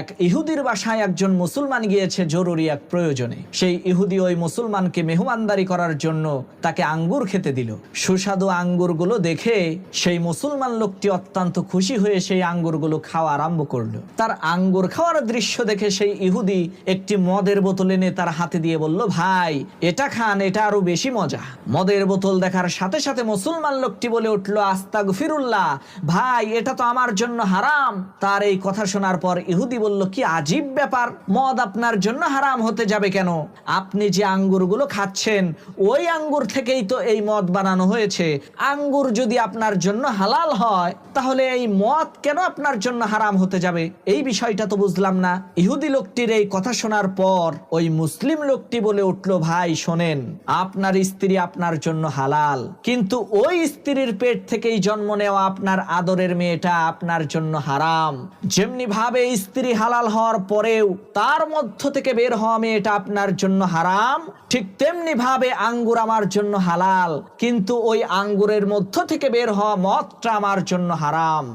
এক ইহুদির বাসায় একজন মুসলমান গিয়েছে জরুরি এক প্রয়োজনে। সেই ইহুদি ওই মুসলমানকে মেহমানদারি করার জন্য তাকে আঙ্গুর খেতে দিল। সুস্বাদু আঙ্গুরগুলো দেখে সেই মুসলমান লোকটি অত্যন্ত খুশি হয়ে সেই আঙ্গুরগুলো খাওয়া আরম্ভ করল। তার আঙ্গুর খাওয়ার দৃশ্য দেখে সেই ইহুদি একটি মদের বোতল এনে তার হাতে দিয়ে বলল, ভাই, এটা খান, এটা আরও বেশি মজা। মদের বোতল দেখার সাথে সাথে মুসলমান লোকটি বলে উঠল আস্তাগ ফিরুল্লাহ ভাই, এটা তো আমার জন্য হারাম। তার এই কথা শোনার পর ইহুদি বলল, কি আজীব ব্যাপার, মদ আপনার জন্য হারাম হতে যাবে কেন? আপনি যে আঙ্গুরগুলো খাচ্ছেন, ওই আঙ্গুর থেকেই তো এই মদ বানানো হয়েছে। আঙ্গুর যদি আপনার জন্য হালাল হয়, তাহলে এই মদ কেন আপনার জন্য হারাম হতে যাবে? এই বিষয়টা তো বুঝলাম না। ইহুদি লোকটির এই কথা শোনার পর ওই মুসলিম লোকটি বলে উঠল, ভাই, শোনেন, আপনার স্ত্রী আপনার জন্য হালাল, কিন্তু ওই স্ত্রীর পেট থেকেই জন্ম নেওয়া আপনার আদরের মেয়েটা আপনার জন্য হারাম। যেমনি ভাবে স্ত্রী হালাল হওয়ার পরেও তার মধ্য থেকে বের হওয়া মেয়েটা আপনার জন্য হারাম, ঠিক তেমনি ভাবে আঙ্গুর আমার জন্য হালাল, কিন্তু ওই আঙ্গুরের মধ্য থেকে বের হওয়া মদটা আমার জন্য হারাম।